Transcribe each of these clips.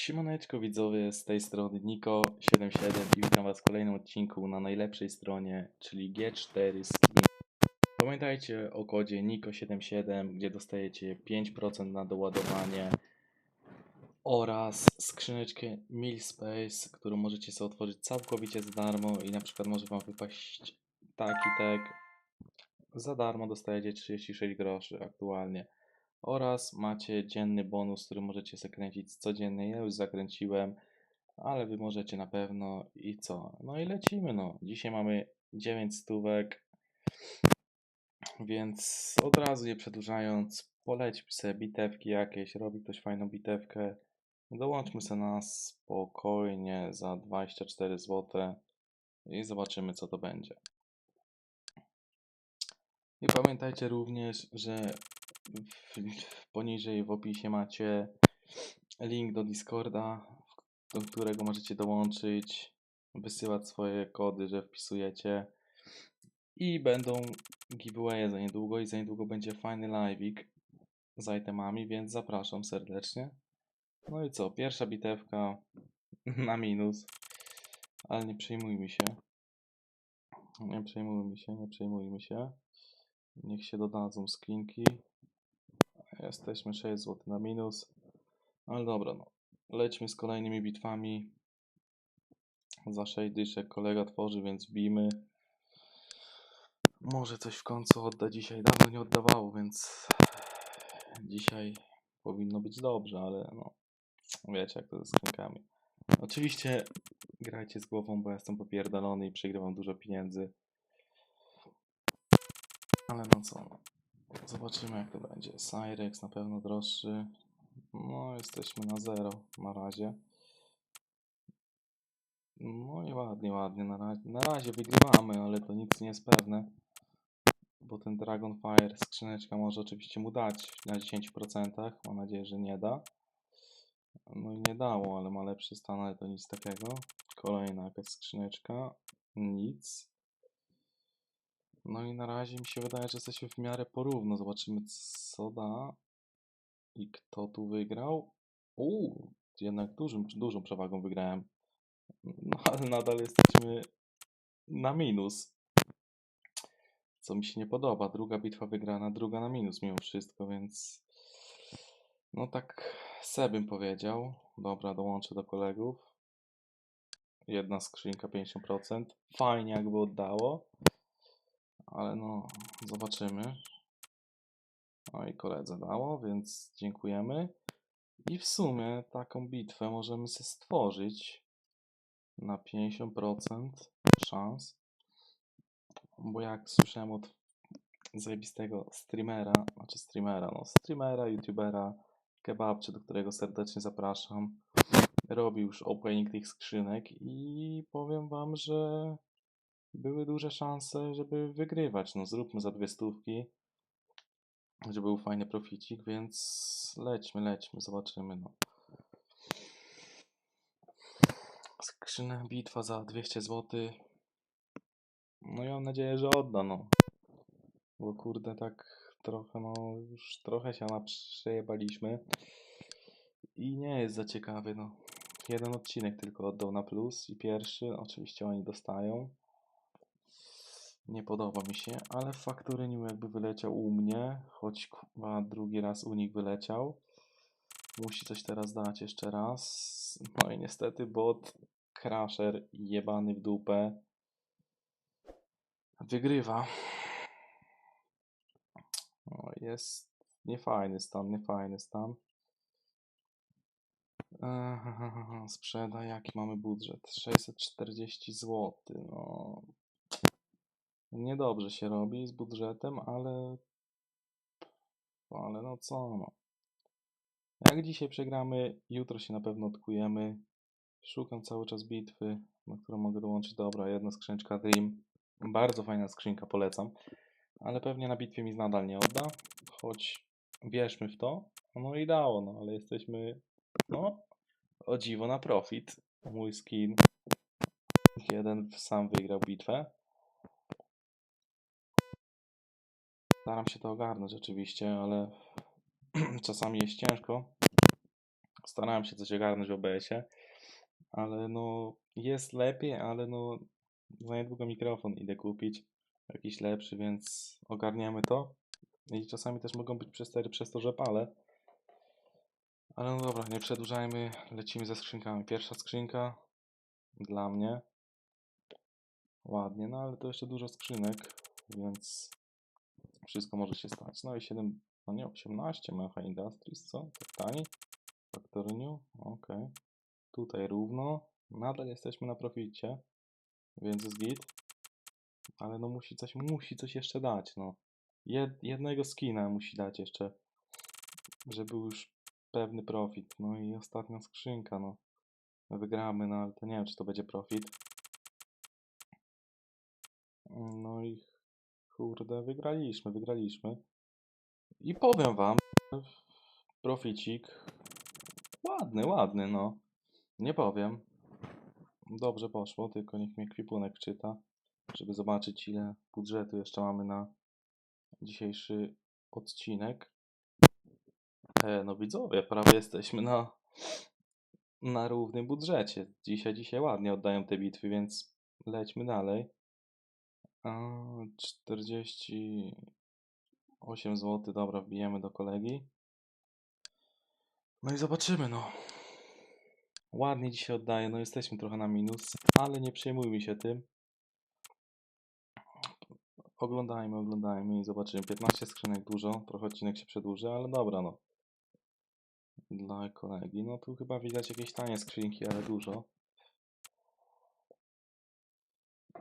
Siemaneczko widzowie, z tej strony Niko77 i witam was w kolejnym odcinku na najlepszej stronie, czyli G4 Skin. Pamiętajcie o kodzie Niko77, gdzie dostajecie 5% na doładowanie oraz skrzyneczkę Milspace, którą możecie sobie otworzyć całkowicie za darmo i na przykład może wam wypaść taki tag. Za darmo dostajecie 36 groszy aktualnie. Oraz macie dzienny bonus, który możecie zakręcić codziennie. Ja już zakręciłem, ale wy możecie na pewno i co? No i lecimy no. Dzisiaj mamy 9 stówek, więc od razu je przedłużając, polećmy sobie bitewki jakieś, robi ktoś fajną bitewkę. Dołączmy sobie na spokojnie za 24 zł i zobaczymy co to będzie. I pamiętajcie również, że poniżej w opisie macie link do Discorda, do którego możecie dołączyć, wysyłać swoje kody, że wpisujecie. I będą giveawaye za niedługo i za niedługo będzie fajny live'ik z itemami, więc zapraszam serdecznie. No i co, pierwsza bitewka na minus, ale nie przejmujmy się. Nie przejmujmy się, nie przejmujmy się. Niech się dodadzą skrinki. Jesteśmy 6 zł na minus. Ale dobra, no. Lećmy z kolejnymi bitwami. Za 6 dyszek kolega tworzy, więc bijmy. Może coś w końcu odda dzisiaj. Dawno nie oddawało, więc dzisiaj powinno być dobrze, ale no. Wiecie, jak to ze skrzynkami. Oczywiście grajcie z głową, bo ja jestem popierdolony i przegrywam dużo pieniędzy. Ale no co, no. Zobaczymy jak to będzie. Cyrex na pewno droższy. No, jesteśmy na zero na razie. No i ładnie, ładnie. Na razie, na razie wygrywamy, ale to nic nie jest pewne. Bo ten Dragonfire skrzyneczka może oczywiście mu dać na 10%. Mam nadzieję, że nie da. No i nie dało, ale ma lepszy stan, ale to nic takiego. Kolejna jakaś skrzyneczka. Nic. No i na razie mi się wydaje, że jesteśmy w miarę porówno. Zobaczymy, co da. I kto tu wygrał? Uuu, jednak dużym, dużą przewagą wygrałem. No ale nadal jesteśmy na minus. Co mi się nie podoba. Druga bitwa wygrana, druga na minus mimo wszystko, więc... No tak se bym powiedział. Dobra, dołączę do kolegów. Jedna skrzynka 50%. Fajnie jakby oddało. Ale no, zobaczymy. No i koledze dało, więc dziękujemy. I w sumie taką bitwę możemy sobie stworzyć na 50% szans. Bo jak słyszałem od zajebistego streamera, znaczy streamera, no streamera, youtubera, kebabczy, do którego serdecznie zapraszam, robił już opening tych skrzynek i powiem wam, że były duże szanse, żeby wygrywać. No zróbmy za dwie stówki, żeby był fajny proficik, więc lećmy, lećmy, zobaczymy. No. Skrzynę bitwa za 200 zł. No i mam nadzieję, że odda, no. Bo kurde, tak trochę, no już trochę się przejebaliśmy. I nie jest za ciekawy, no. Jeden odcinek tylko oddał na plus i pierwszy, oczywiście oni dostają. Nie podoba mi się, ale fakturynił jakby wyleciał u mnie, choć kurwa drugi raz u nich wyleciał. Musi coś teraz dać jeszcze raz. No i niestety bot Crusher jebany w dupę wygrywa. No, jest niefajny stan, niefajny stan. Eee, Sprzedaj, jaki mamy budżet? 640 zł. No, niedobrze się robi z budżetem, ale ale no co no. Jak dzisiaj przegramy, jutro się na pewno odkujemy. Szukam cały czas bitwy, na którą mogę dołączyć. Dobra, jedna skrzyneczka Dream. Bardzo fajna skrzynka, polecam. Ale pewnie na bitwie mi nadal nie odda, choć wierzmy w to. No i dało, no ale jesteśmy, no, o dziwo na profit. Mój skin. Jeden sam wygrał bitwę. Staram się to ogarnąć rzeczywiście, ale czasami jest ciężko. Starałem się coś ogarnąć w OBS-ie, ale no jest lepiej, ale no za niedługo mikrofon idę kupić, jakiś lepszy, więc ogarniemy to. I czasami też mogą być przestery przez to, że palę. Ale no dobra, nie przedłużajmy, lecimy ze skrzynkami. Pierwsza skrzynka dla mnie. Ładnie, no ale to jeszcze dużo skrzynek, więc wszystko może się stać. No i 7, no nie, 18 Mecha Industries, co? Tak tani? Factory New? Okej. Tutaj równo. Nadal jesteśmy na proficie, więc jest git. Ale no musi coś, musi coś jeszcze dać, no. Jed, jednego skina musi dać jeszcze, żeby był już pewny profit. No i ostatnia skrzynka, no. Wygramy, no ale to nie wiem, czy to będzie profit. No i kurde, wygraliśmy, wygraliśmy. I powiem wam, proficik ładny, ładny, no. Nie powiem. Dobrze poszło, tylko niech mnie kwipunek czyta, żeby zobaczyć ile budżetu jeszcze mamy na dzisiejszy odcinek. E, no widzowie, prawie jesteśmy na, na równym budżecie. Dzisiaj, dzisiaj ładnie oddają te bitwy, więc lećmy dalej. A, 48 zł, dobra, wbijemy do kolegi. No i zobaczymy, no. Ładnie dzisiaj oddaje, no jesteśmy trochę na minus, ale nie przejmujmy się tym. Oglądajmy, oglądajmy i zobaczymy. 15 skrzynek dużo, trochę odcinek się przedłuży, ale dobra, no. Dla kolegi, no tu chyba widać jakieś tanie skrzynki, ale dużo.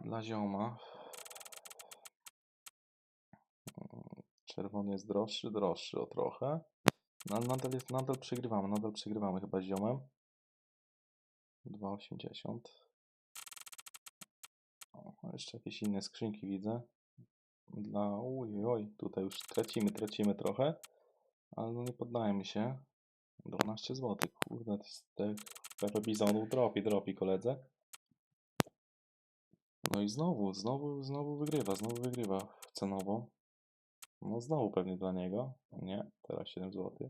Dla zioma. Czerwony jest droższy, droższy o trochę. No, ale nadal, jest, nadal przegrywamy, nadal przegrywamy chyba ziomem. 2,80. O, jeszcze jakieś inne skrzynki widzę. Dla. Oj, oj, tutaj już tracimy, tracimy trochę. Ale no nie poddajemy się. 12 zł. Kurde, to jest Pepe Bizonów dropi, dropi koledze. No i znowu, znowu, znowu wygrywa, znowu wygrywa cenowo. No znowu pewnie dla niego. Nie, teraz 7 zł.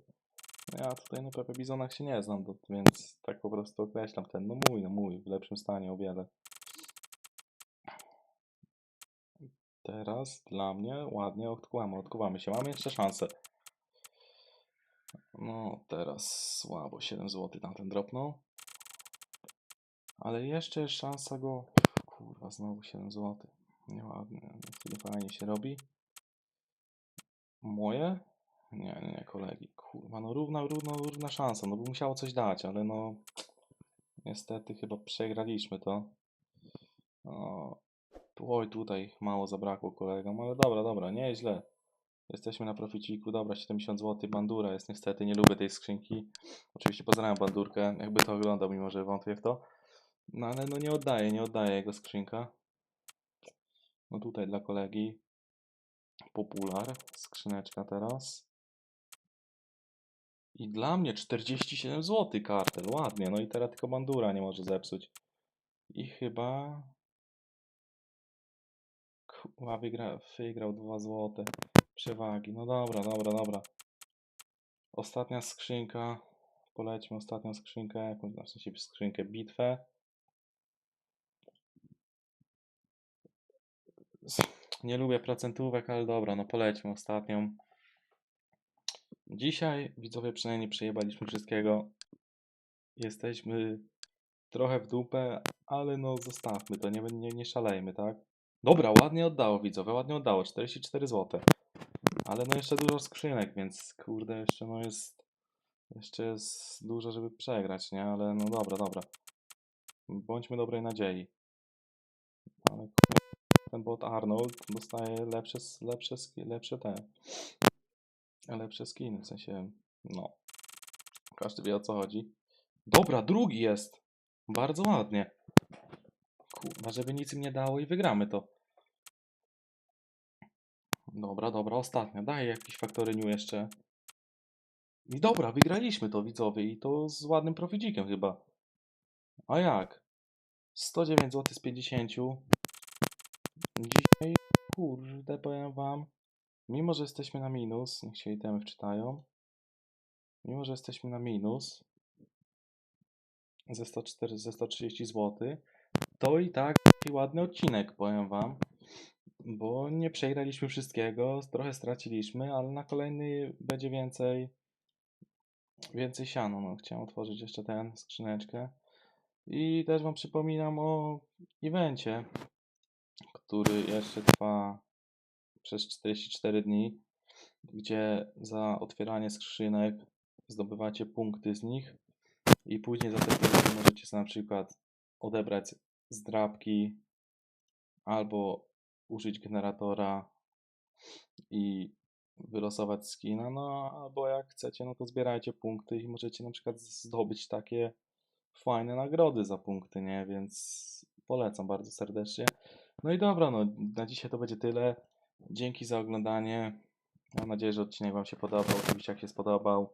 No ja tutaj na Pepe Bizonach się nie znam, więc tak po prostu określam ten. No mój, no mój, w lepszym stanie o wiele. Teraz dla mnie ładnie odkuwamy, odkuwamy się. Mamy jeszcze szansę. No teraz słabo, 7 zł ten dropnął. Ale jeszcze jest szansa go... Kurwa, znowu 7 zł. Nieładnie, nie fajnie się robi. Moje? Nie, nie, kolegi. Kurwa, no równa, równa, równa szansa, no by musiało coś dać, ale no... Niestety chyba przegraliśmy to. O, tu- oj, tutaj mało zabrakło kolegom, ale dobra, dobra, nieźle. Jesteśmy na proficiku, dobra, 70 zł, bandura jest niestety, nie lubię tej skrzynki. Oczywiście pozdrawiam bandurkę, jakby to oglądał, mimo że wątpię w to. No ale no nie oddaje, nie oddaje jego skrzynka. No tutaj dla kolegi. Popular, skrzyneczka teraz. I dla mnie 47 zł kartel, ładnie. No i teraz tylko bandura nie może zepsuć. I chyba... Kurwa, wygra, wygrał 2 zł przewagi. No dobra, dobra, dobra. Ostatnia skrzynka. Polećmy ostatnią skrzynkę, jakąś na sensie skrzynkę bitwę. Nie lubię procentówek, ale dobra, no polećmy ostatnią. Dzisiaj widzowie przynajmniej przejebaliśmy wszystkiego. Jesteśmy trochę w dupę, ale no zostawmy to, nie, nie, nie szalejmy, tak? Dobra, ładnie oddało widzowie, ładnie oddało, 44 zł. Ale no jeszcze dużo skrzynek, więc kurde, jeszcze no jest, jeszcze jest dużo, żeby przegrać, nie? Ale no dobra, dobra. Bądźmy dobrej nadziei. Ale ten bot Arnold dostaje lepsze, lepsze, lepsze te, lepsze skiny, w sensie, no. Każdy wie o co chodzi. Dobra, drugi jest. Bardzo ładnie. Kurwa, żeby nic im nie dało i wygramy to. Dobra, dobra, ostatnia. Daj jakiś faktory new jeszcze. I dobra, wygraliśmy to widzowie i to z ładnym proficikiem chyba. A jak? 109 zł z 50. Dzisiaj, kurde, powiem wam, mimo że jesteśmy na minus, niech się itemy wczytają. Mimo że jesteśmy na minus, ze, 104, ze 130 zł, to i tak ładny odcinek, powiem wam. Bo nie przegraliśmy wszystkiego, trochę straciliśmy, ale na kolejny będzie więcej więcej siano. No, chciałem otworzyć jeszcze ten skrzyneczkę. I też wam przypominam o evencie, który jeszcze trwa przez 44 dni, gdzie za otwieranie skrzynek zdobywacie punkty z nich i później za te punkty możecie na przykład odebrać zdrabki albo użyć generatora i wylosować skina, no albo jak chcecie, no to zbierajcie punkty i możecie na przykład zdobyć takie fajne nagrody za punkty, nie? Więc polecam bardzo serdecznie. No i dobra, no na dzisiaj to będzie tyle. Dzięki za oglądanie. Mam nadzieję, że odcinek Wam się podobał. Oczywiście jak się spodobał,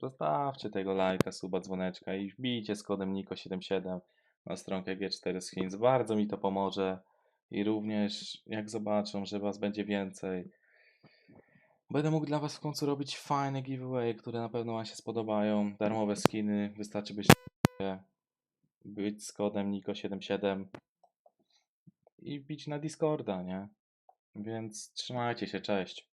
zostawcie tego lajka, suba, dzwoneczka i wbijcie z kodem NIKO77 na stronkę G4 Skins. Bardzo mi to pomoże. I również jak zobaczą, że Was będzie więcej, będę mógł dla Was w końcu robić fajne giveaway, które na pewno Wam się spodobają. Darmowe skiny, wystarczy być, być z kodem NIKO77 i wbić na Discorda, nie? Więc trzymajcie się, cześć.